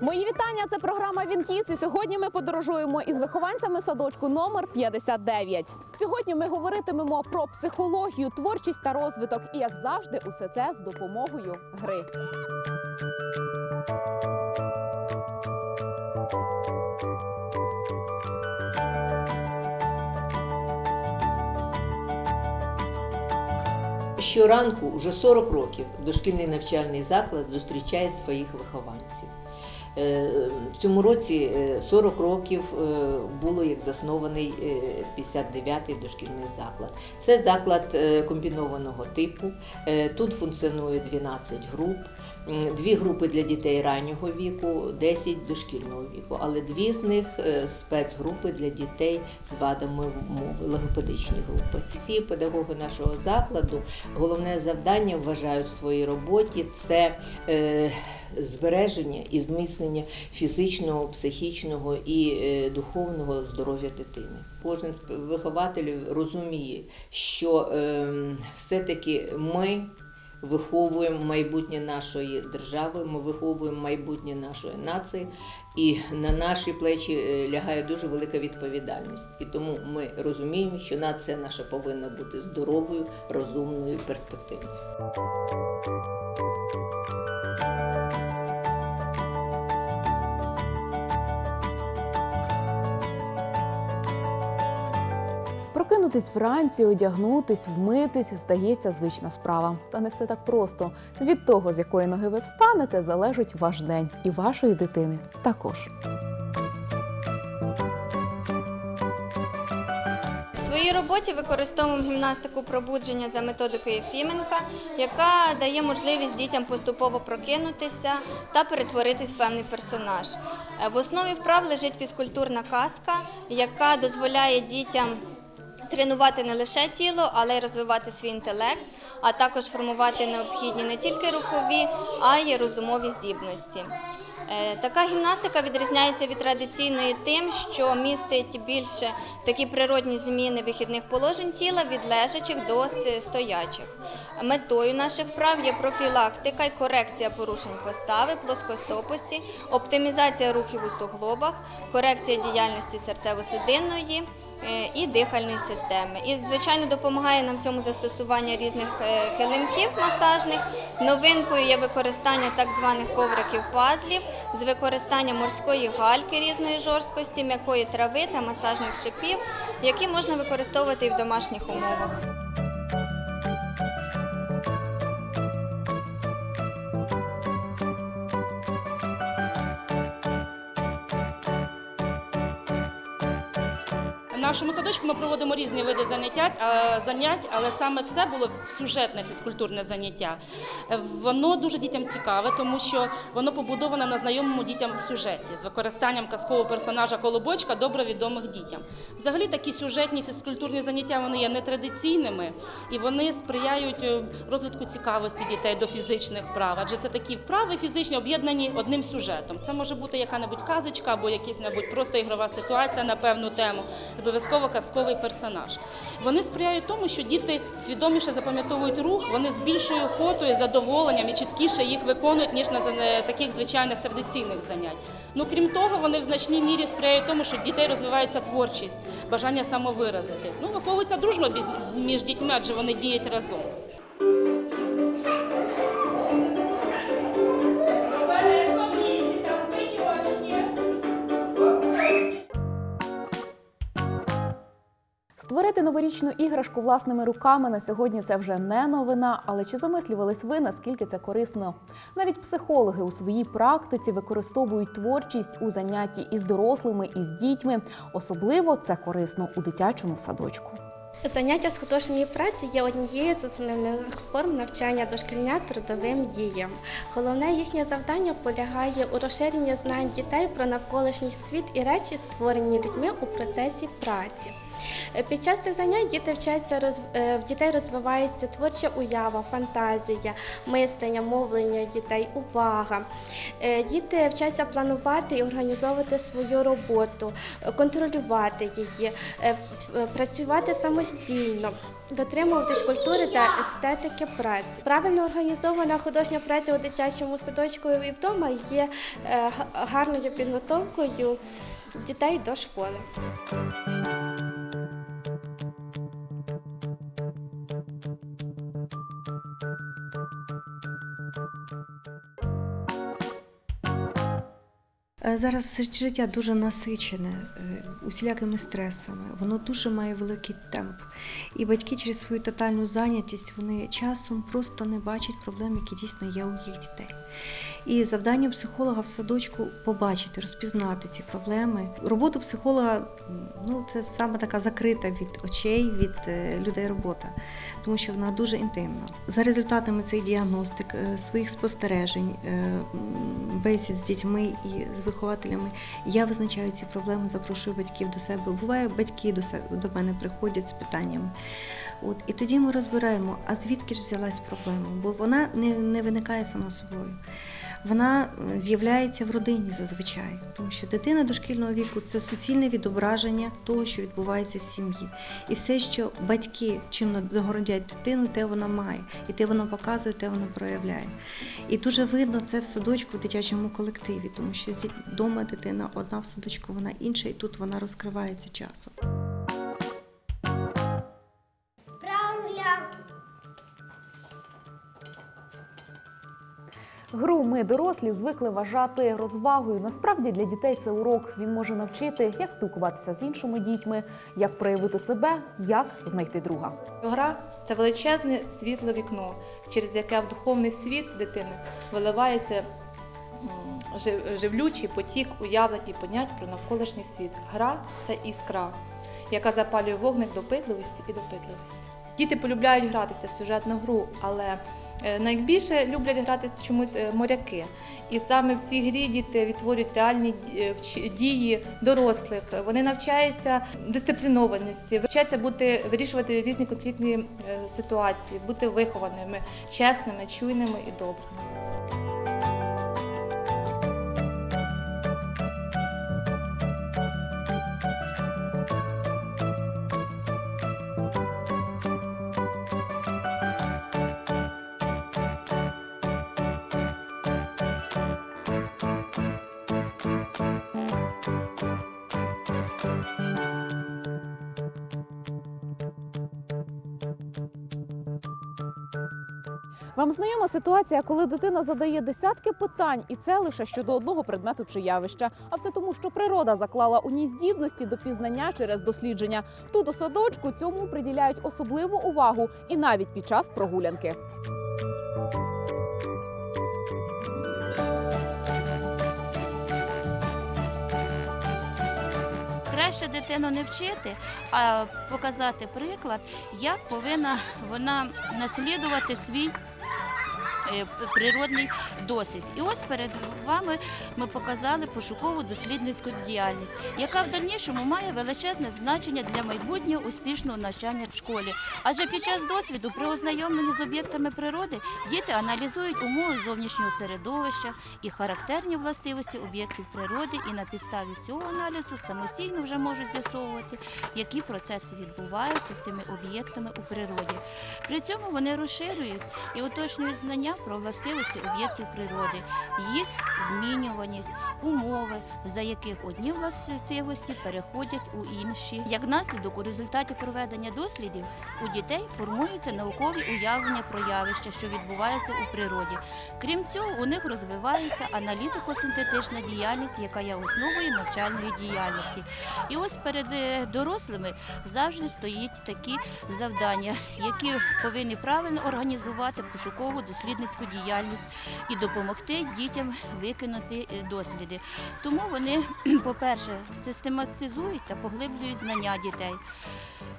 Мої вітання. Це програма Вінкіц. І сьогодні ми подорожуємо із вихованцями садочку номер 59. Сьогодні ми говоритимемо про психологію, творчість та розвиток. І як завжди, усе це з допомогою гри. Щоранку вже 40 років дошкільний навчальний заклад зустрічає своїх вихованців. Е, В цьому році е, 40 років е, було як заснований е, 59-й дошкільний заклад. Це заклад е, комбінованого типу. Е, Тут функціонує 12 груп. Дві групи для дітей раннього віку, 10 дошкільного віку, але дві з них е, спецгрупи для дітей з вадами мови, логопедичні групи. Всі педагоги нашого закладу головне завдання вважають в своїй роботі це е, збереження і зміцнення фізичного, психічного і е, духовного здоров'я дитини. Кожен з вихователів розуміє, що е, все-таки ми виховуємо майбутнє нашої держави, ми виховуємо майбутнє нашої нації, і на наші плечі е, лягає дуже велика відповідальність. І тому ми розуміємо, що нація наша повинна бути здоровою, розумною, перспективною. Прокинутись вранці, одягнутись, вмитись здається звична справа. Та не все так просто. Від того, з якої ноги ви встанете, залежить ваш день і вашої дитини також. В своїй роботі використовуємо гімнастику пробудження за методикою Фіменка, яка дає можливість дітям поступово прокинутися та перетворитись в певний персонаж. Е, В основі вправ лежить фізкультурна казка, яка дозволяє дітям тренувати не лише тіло, але й розвивати свій інтелект, а також формувати необхідні не тільки рухові, а й розумові здібності. Е, Така гімнастика відрізняється від традиційної тим, що містить більше такі природні зміни вихідних положень тіла від лежачих до стоячих. Метою наших вправ є профілактика і корекція порушень постави, плоскостопості, оптимізація рухів у суглобах, корекція діяльності серцево-судинної і дихальної системи. І, звичайно, допомагає нам в цьому застосування різних е, килимків масажних. Новинкою є використання так званих ковриків пазлів з використанням морської гальки різної жорсткості, м'якої трави та масажних шипів, які можна використовувати і в домашніх умовах. Нашому садочку ми проводимо різні види занять, але саме це було сюжетне фізкультурне заняття. Воно дуже дітям цікаве, тому що воно побудоване на знайомому дітям сюжеті з використанням казкового персонажа Колобочка, добре відомих дітям. Взагалі такі сюжетні фізкультурні заняття вони є нетрадиційними і вони сприяють е, розвитку цікавості дітей до фізичних вправ. Адже це такі вправи фізичні об'єднані одним сюжетом. Це може бути яка-небудь казочка або якась небудь просто ігрова ситуація на певну тему, обов'язково казковий персонаж. Вони сприяють тому, що діти свідоміше запам'ятовують рух, вони з більшою охотою, задоволенням і чіткіше їх виконують, ніж на таких звичайних традиційних занять. Ну крім того, вони в значній мірі сприяють тому, що дітей розвивається творчість, бажання самовиразитись. Ну, виховується дружба між дітьми, адже вони діють разом. Створити новорічну іграшку власними руками на сьогодні це вже не новина. Але чи замислювались ви, наскільки це корисно? Навіть психологи у своїй практиці використовують творчість у занятті із дорослими, і з дітьми. Особливо це корисно у дитячому садочку. Заняття з художньої праці є однією з основних форм навчання дошкільнят трудовим діям. Головне їхнє завдання полягає у розширенні знань дітей про навколишній світ і речі, створені людьми у процесі праці. Е, Під час цих занять діти вчаться е, в дітей розвивається творча уява, фантазія, мислення, мовлення дітей, увага. Е, Діти вчаться планувати і організовувати свою роботу, контролювати її, працювати самостійно. Дотримуватись культури та естетики праці. Правильно організована художня праця у дитячому садочку і вдома є гарною підготовкою дітей до школи. Зараз життя дуже насичене е, усілякими стресами. Воно дуже має великий темп. І батьки через свою тотальну зайнятість вони часом просто не бачать проблем, які дійсно є у їх дітей. І завдання психолога в садочку побачити, розпізнати ці проблеми. Роботу психолога ну, це саме така закрита від очей, від е, людей робота, тому що вона дуже інтимна. За результатами цих діагностик, е, своїх спостережень, е, бесід з дітьми і з вихователями, я визначаю ці проблеми, запрошую батьків до себе. Буває, батьки до себе до мене приходять з питаннями. От і тоді ми розбираємо, а звідки ж взялась проблема, бо вона не, не виникає сама собою. Вона е, з'являється в родині зазвичай, тому що дитина дошкільного віку це суцільне відображення того, що відбувається в сім'ї. І все, що батьки чинно догородять дитину, те вона має, і те вона показує, те вона проявляє. І дуже видно це в садочку, в дитячому колективі, тому що вдома дитина одна в садочку, вона інша, і тут вона розкривається часом. Гру ми дорослі звикли вважати розвагою. Насправді для дітей це урок. Він може навчити, як спілкуватися з іншими дітьми, як проявити себе, як знайти друга. Гра це величезне світле вікно, через яке в духовний світ дитини виливається жив- живлючий потік уявлень і понять про навколишній світ. Гра це іскра, яка запалює вогник допитливості і допитливості. Діти полюбляють гратися в сюжетну гру, але е, найбільше люблять гратися чомусь е, моряки. І саме в цій грі діти відтворюють реальні е, дії дорослих. Вони навчаються дисциплінованості, вчаться бути вирішувати різні конфліктні ситуації, бути вихованими, чесними, чуйними і добрими. Вам знайома ситуація, коли дитина задає десятки питань, і це лише щодо одного предмету чи явища. А все тому, що природа заклала у ній здібності до пізнання через дослідження. Тут у садочку цьому приділяють особливу увагу і навіть під час прогулянки. Краще дитину не вчити, а показати приклад, як повинна вона наслідувати свій. Е, Природний досвід. І ось перед вами ми показали пошукову дослідницьку діяльність, яка в дальнішому має величезне значення для майбутнього успішного навчання в школі. Адже під час досвіду при ознайомленні з об'єктами природи діти аналізують умови зовнішнього середовища і характерні властивості об'єктів природи, і на підставі цього аналізу самостійно вже можуть з'ясовувати, які процеси відбуваються з цими об'єктами у природі. При цьому вони розширюють і уточнюють знання про властивості об'єктів природи, їх змінюваність, умови, за яких одні властивості переходять у інші. Як наслідок, у результаті проведення дослідів у дітей формуються наукові уявлення про явища, що відбуваються у природі. Крім цього, у них розвивається аналітико-синтетична діяльність, яка є основою навчальної діяльності. І ось перед е, дорослими завжди стоїть такі завдання, які повинні правильно організувати пошукову дослідницьку діяльність і допомогти дітям виконати е, досліди. Тому вони, по-перше, систематизують та поглиблюють знання дітей.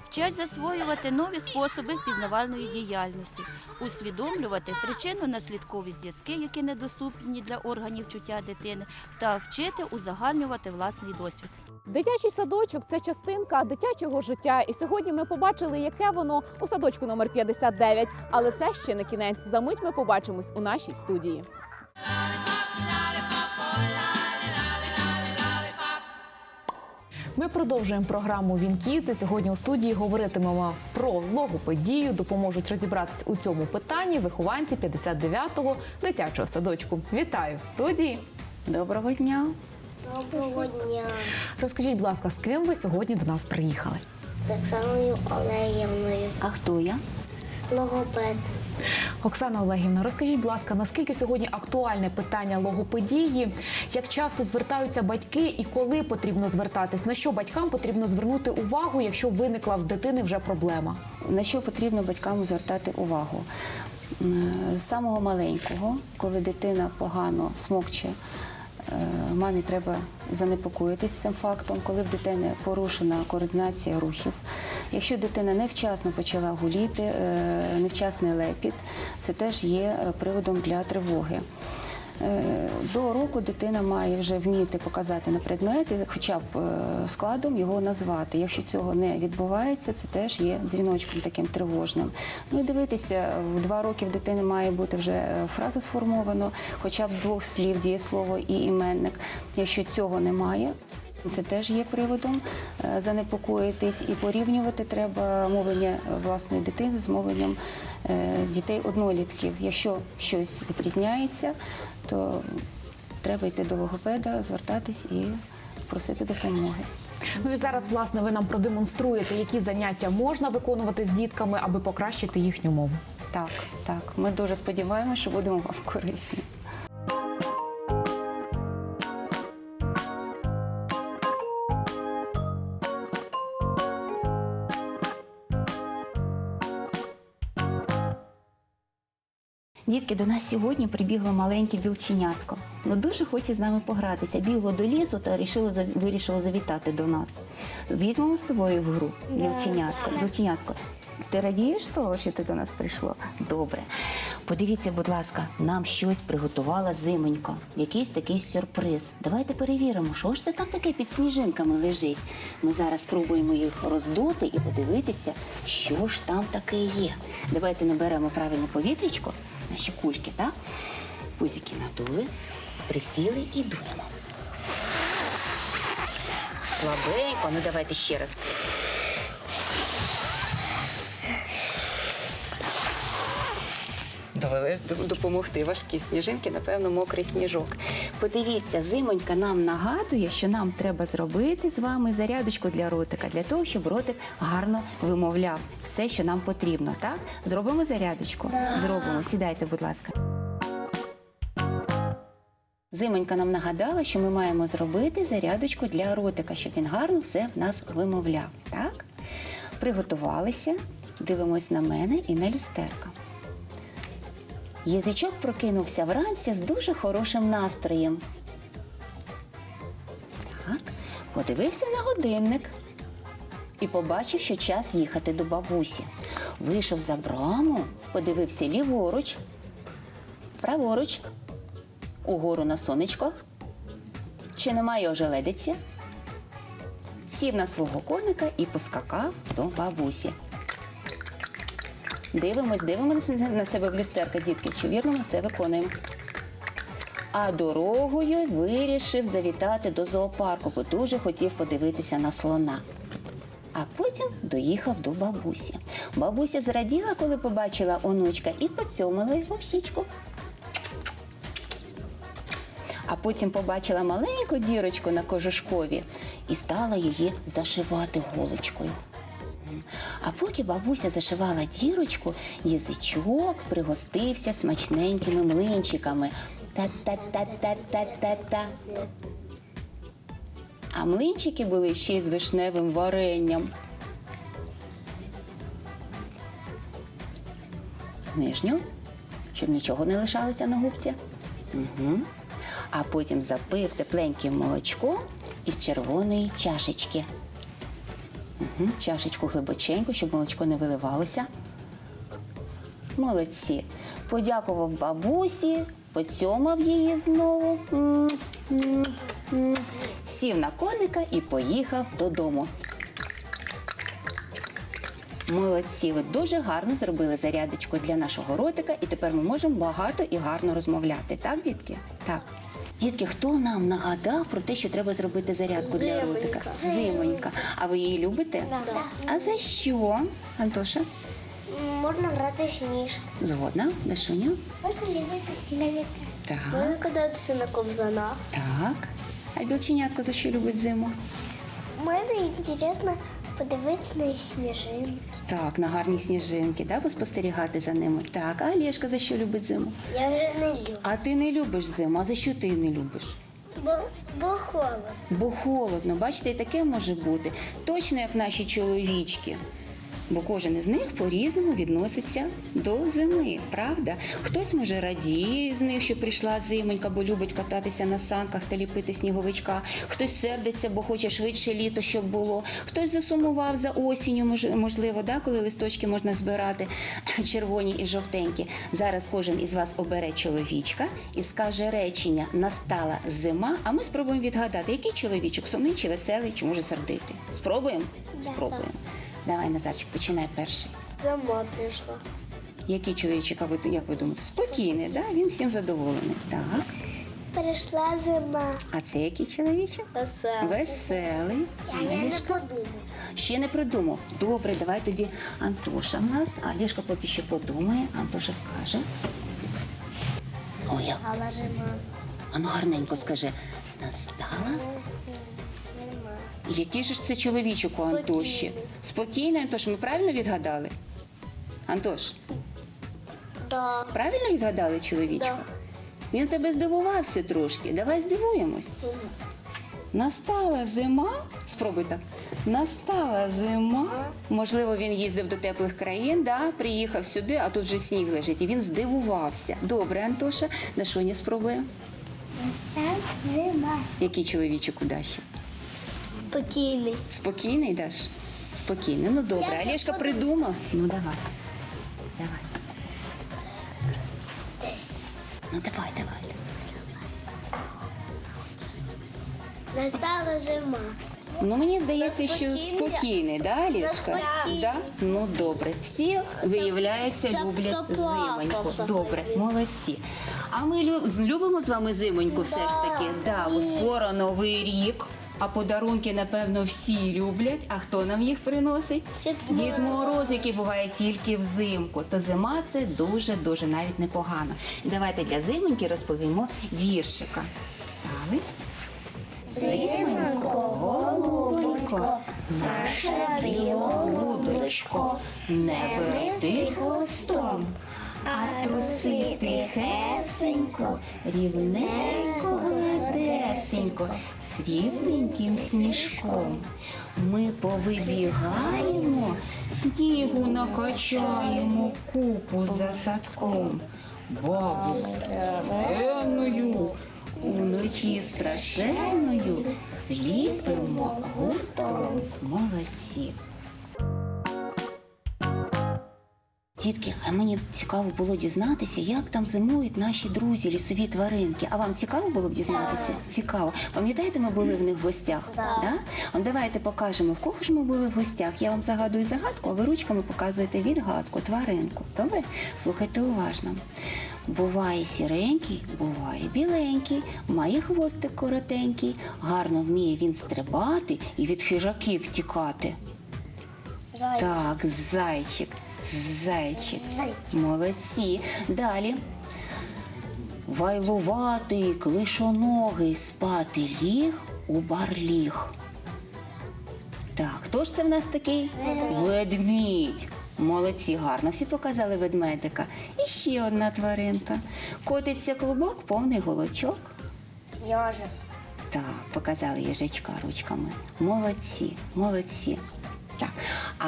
Вчать засвоювати нові способи пізнавальної діяльності, усвідомлювати причинно-наслідкові зв'язки, які недоступні для органів чуття дитини, та вчити узагальнювати власний досвід. Дитячий садочок це частинка дитячого життя. І сьогодні ми побачили, яке воно у садочку номер 59. Але це ще не кінець. За мить ми побачимось у нашій студії. Ми продовжуємо програму Вінкідзе. Сьогодні у студії говоритимемо про логопедію. Допоможуть розібратися у цьому питанні вихованці 59-го дитячого садочку. Вітаю в студії. Доброго дня. Доброго дня. Розкажіть, будь ласка, з ким ви сьогодні до нас приїхали? З Оксаною Олеївною. А хто я? Логопед. Оксана Олегівна, розкажіть, будь ласка, наскільки сьогодні актуальне питання логопедії? Як часто звертаються батьки і коли потрібно звертатись? На що батькам потрібно звернути увагу, якщо виникла в дитини вже проблема? На що потрібно батькам звертати увагу? З самого маленького, коли дитина погано смокче, мамі треба занепокоїтись цим фактом, коли в дитини порушена координація рухів. Якщо дитина невчасно почала гуліти, е, невчасний лепіт, це теж є е, приводом для тривоги. Е, До року дитина має вже вміти показати на предмети, хоча б е, складом його назвати. Якщо цього не відбувається, це теж є дзвіночком таким тривожним. Ну і дивитися, в два роки в дитини має бути вже е, фраза сформована, хоча б з двох слів дієслово і іменник. Якщо цього немає, це теж є приводом занепокоїтись і порівнювати треба мовлення власної дитини з мовленням дітей однолітків. Якщо щось відрізняється, то треба йти до логопеда, звертатись і просити допомоги. Ну і зараз, власне, ви нам продемонструєте, які заняття можна виконувати з дітками, аби покращити їхню мову. Так, так. Ми дуже сподіваємося, що будемо вам корисні. Дітки, до нас сьогодні прибігло маленьке білченятко. Ну дуже хоче з нами погратися. Бігло до лісу та вирішило, вирішило завітати до нас. Візьмемо з собою в гру білченятко. Білченятко. Ти радієш того, що ти до нас прийшло? Добре. Подивіться, будь ласка, нам щось приготувала зименько. Якийсь такий сюрприз. Давайте перевіримо, що ж це там таке під сніжинками лежить. Ми зараз спробуємо їх роздути і подивитися, що ж там таке є. Давайте наберемо правильно повітрячко, наші кульки, так? Пузики надули, присіли і дуємо. Слабенько, ну давайте ще раз. Д- допомогти важкі сніжинки, напевно, мокрий сніжок. Подивіться, зимонька нам нагадує, що нам треба зробити з вами зарядочку для ротика, для того, щоб ротик гарно вимовляв все, що нам потрібно. Так? Зробимо зарядочку? Зробимо. Сідайте, будь ласка. Зимонька нам нагадала, що ми маємо зробити зарядочку для ротика, щоб він гарно все в нас вимовляв. Так? Приготувалися, дивимось на мене і на люстерка. Язичок прокинувся вранці з дуже хорошим настроєм. Так, подивився на годинник і побачив, що час їхати до бабусі. Вийшов за браму, подивився ліворуч, праворуч, угору на сонечко. Чи немає ожеледиці? Сів на свого коника і поскакав до бабусі. Дивимось, дивимося на себе в люстерка, дітки, чи вірно ми все виконуємо. А дорогою вирішив завітати до зоопарку, бо дуже хотів подивитися на слона. А потім доїхав до бабусі. Бабуся зраділа, коли побачила онучка, і поцьомила його в щічку. А потім побачила маленьку дірочку на кожушкові і стала її зашивати голочкою. А поки бабуся зашивала дірочку, язичок пригостився смачненькими млинчиками. Та-та-та-та-та-та-та. А млинчики були ще й з вишневим варенням. Нижню, щоб нічого не лишалося на губці. Угу. А потім запив тепленьким молочком із червоної чашечки. Чашечку глибоченько, щоб молочко не виливалося. Молодці. Подякував бабусі, поцьомав її знову. Сів на коника і поїхав додому. Молодці, ви дуже гарно зробили зарядочку для нашого ротика, і тепер ми можемо багато і гарно розмовляти. Так, дітки? Так. Дітки, хто нам нагадав про те, що треба зробити зарядку для ротика? Зимонька. А ви її любите? Да. А за що? Антоша? Можна грати в сніжки. Згодна? Дашуня? Можна сніговика. Так. Можна кататися на ковзанах. Так. А білченятко за що любить зиму? Можна інтересно подивитися на сніжинки. Так, на гарні сніжинки, да, поспостерігати за ними. Так, а Олєшка за що любить зиму? Я вже не люблю. А ти не любиш зиму, а за що ти не любиш? Бо, бо холодно. Бо холодно, бачите, і таке може бути. Точно як наші чоловічки. Бо кожен із них по-різному відноситься до зими, правда? Хтось може радіє з них, що прийшла зимонька, бо любить кататися на санках та ліпити сніговичка. Хтось сердиться, бо хоче швидше літо, щоб було. Хтось засумував за осінню, мож- можливо, да, коли листочки можна збирати червоні і жовтенькі. Зараз кожен із вас обере чоловічка і скаже речення Настала зима. А ми спробуємо відгадати, який чоловічок сумний чи веселий, чи може сердитий. Спробуємо? Спробуємо. Давай, Назарчик, починай перший. Зима прийшла. Який а ви як ви думаєте? Спокійний, да? він всім задоволений. Так. Прийшла зима. А це який чоловічок? Весела. Веселий. А я не подумав. Ще не придумав. Добре, давай тоді Антоша в нас. А Олешка поки що подумає. Антоша скаже. Ой, я- Але зима. а ну гарненько скажи. Настала? Зима. Який же ж це чоловічок у Антоші? Спокійний, Антош, ми правильно відгадали? Антош, Да. правильно відгадали чоловічка? Він тебе здивувався трошки. Давай здивуємось. Настала зима. Спробуй так. Настала зима. Можливо, він їздив до теплих країн, да? приїхав сюди, а тут же сніг лежить. І він здивувався. Добре, Антоша. Дашуня спробує. Настав зима. Який чоловічок Даші? Спокійний. Спокійний Даш? Спокійний. Ну добре. Я Олєшка подумала. придумав. Ну давай. Давай. Ну давай, давай. Настала зима. Ну мені здається, що Спокійний. спокійний, да, Олєшка? Да? Ну добре. Всі, виявляється, люблять зимоньку. Добре, молодці. А ми лю- любимо з вами зимоньку все ж таки. Да, бо скоро новий рік. А подарунки, напевно, всі люблять. А хто нам їх приносить? Дід Дід Мороз, який буває тільки взимку. То зима це дуже-дуже навіть непогано. Давайте для зимоньки розповімо віршика. Стали? Зимонько, голубонько, наша білолудочко, не верти хвостом, а труси тихесенько, рівненько, гладесенько, з рівненьким сніжком. Ми повибігаємо, снігу накачаємо купу за садком. Бабу страшенною, уночі страшенною зліпимо гуртом. Молодці. Дітки, а мені цікаво було дізнатися, як там зимують наші друзі, лісові тваринки. А вам цікаво було б дізнатися? Цікаво. Пам'ятаєте, ми були в них в гостях? Да. От давайте покажемо, в кого ж ми були в гостях. Я вам загадую загадку, а ви ручками показуєте відгадку, тваринку. Добре? Слухайте уважно. Буває сіренький, буває біленький, має хвостик коротенький, гарно вміє він стрибати і від хижаків втікати. Так, зайчик, зайчик. Молодці. Далі. Вайлуватий, клишоногий, спати ліг у барліг. Так, хто ж це в нас такий? Ведмідь. Молодці, гарно. Всі показали ведмедика. І ще одна тваринка. Котиться клубок, повний голочок. Йожик. Так, показали їжачка ручками. Молодці, молодці.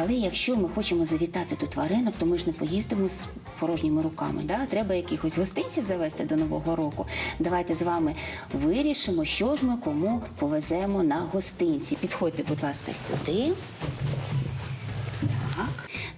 Але якщо ми хочемо завітати до тваринок, то ми ж не поїздимо з порожніми руками. Да? Треба якихось гостинців завести до Нового року. Давайте з вами вирішимо, що ж ми кому повеземо на гостинці. Підходьте, будь ласка, сюди.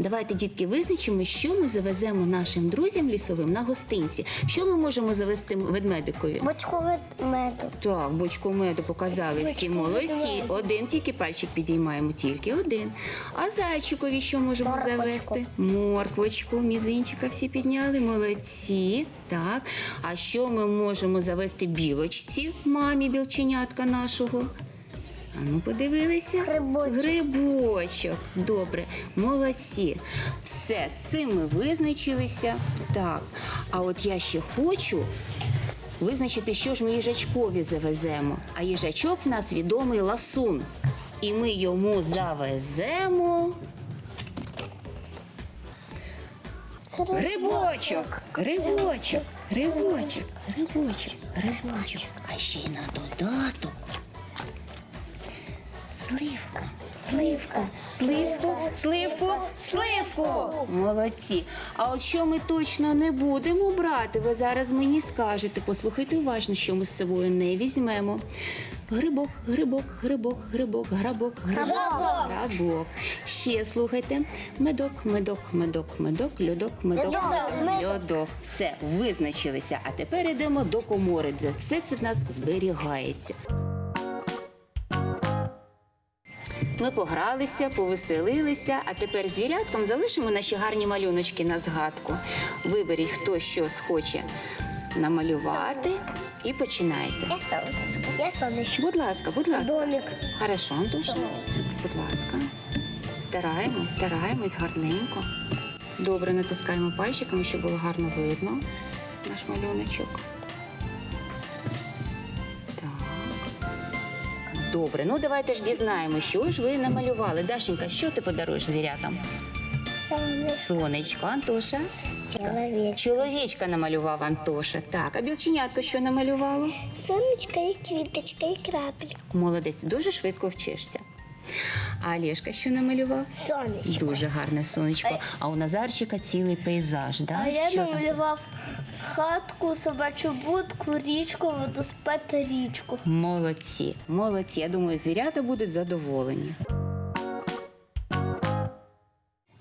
Давайте, дітки, визначимо, що ми завеземо нашим друзям лісовим на гостинці. Що ми можемо завести ведмедикові? Бочковий метод. Так, бочку меду показали всі Бочку молодці. меду. Один тільки пальчик підіймаємо, тільки один. А зайчикові що можемо Морквочку. завести? Морквочку, мізинчика всі підняли, молодці. Так. А що ми можемо завести білочці, мамі білченятка нашого? А ну подивилися? Грибочок. Грибочок. Добре, молодці. Все, з цим ми визначилися. Так. А от я ще хочу визначити, що ж ми їжачкові завеземо. А їжачок в нас відомий ласун. І ми йому завеземо. Грибочок, грибочок, грибочок, грибочок, грибочок. А ще й на додаток. Сливка, сливка, сливку, сливку, сливку. Молодці. А от що ми точно не будемо брати, ви зараз мені скажете. Послухайте уважно, що ми з собою не візьмемо. Грибок, грибок, грибок, грибок, грабок, грибок, грабок. Ще слухайте. Медок, медок, медок, медок, льодок, медок, Льодок, льодок. Все, визначилися. А тепер йдемо до комори, де все це в нас зберігається. Ми погралися, повеселилися, а тепер звіряткам залишимо наші гарні малюночки на згадку. Виберіть, хто що схоче намалювати, і починайте. Я сонечко. Будь ласка, будь ласка. Домик. Хорошо, Антоша. Будь ласка. Стараємось, стараємось гарненько. Добре натискаємо пальчиками, щоб було гарно видно наш малюночок. Добре, ну давайте ж дізнаємо, що ж ви намалювали. Дашенька, що ти подаруєш звірятам? Сонечко. Антоша. Чоловічок. Чоловічка намалював Антоша. Так, а білченятко що намалювало? Сонечко і квіточка, і крапелька. Молодець, ти дуже швидко вчишся. А Олєшка що намалював? Сонечко. Дуже гарне сонечко. А у Назарчика цілий пейзаж. Да? А я що там? Хатку, собачу будку, річку, водоспад та річку. Молодці, молодці. Я думаю, звірята будуть задоволені.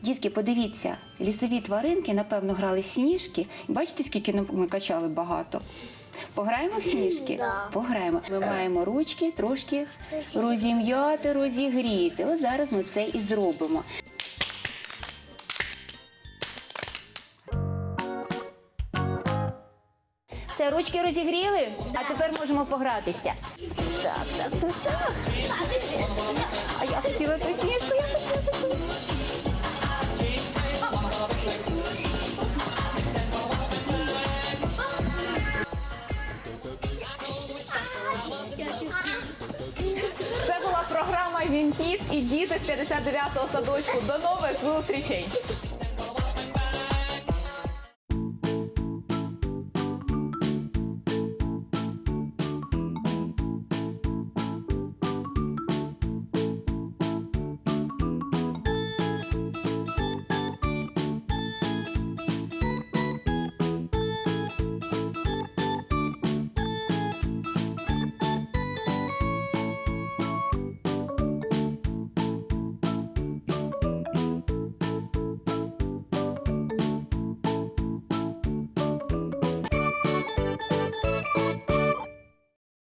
Дітки, подивіться, лісові тваринки, напевно, грали в сніжки. Бачите, скільки нам- ми качали багато. Пограємо в сніжки? Да. Пограємо. Ми маємо ручки трошки розім'яти, розігріти. От зараз ми це і зробимо. Ручки розігріли, а тепер можемо погратися. Так, так, так, так. А я хотіла ту сніжку, я хотіла. Це була програма Він і діти з 59-го садочку. До нових зустрічей!